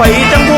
పైటం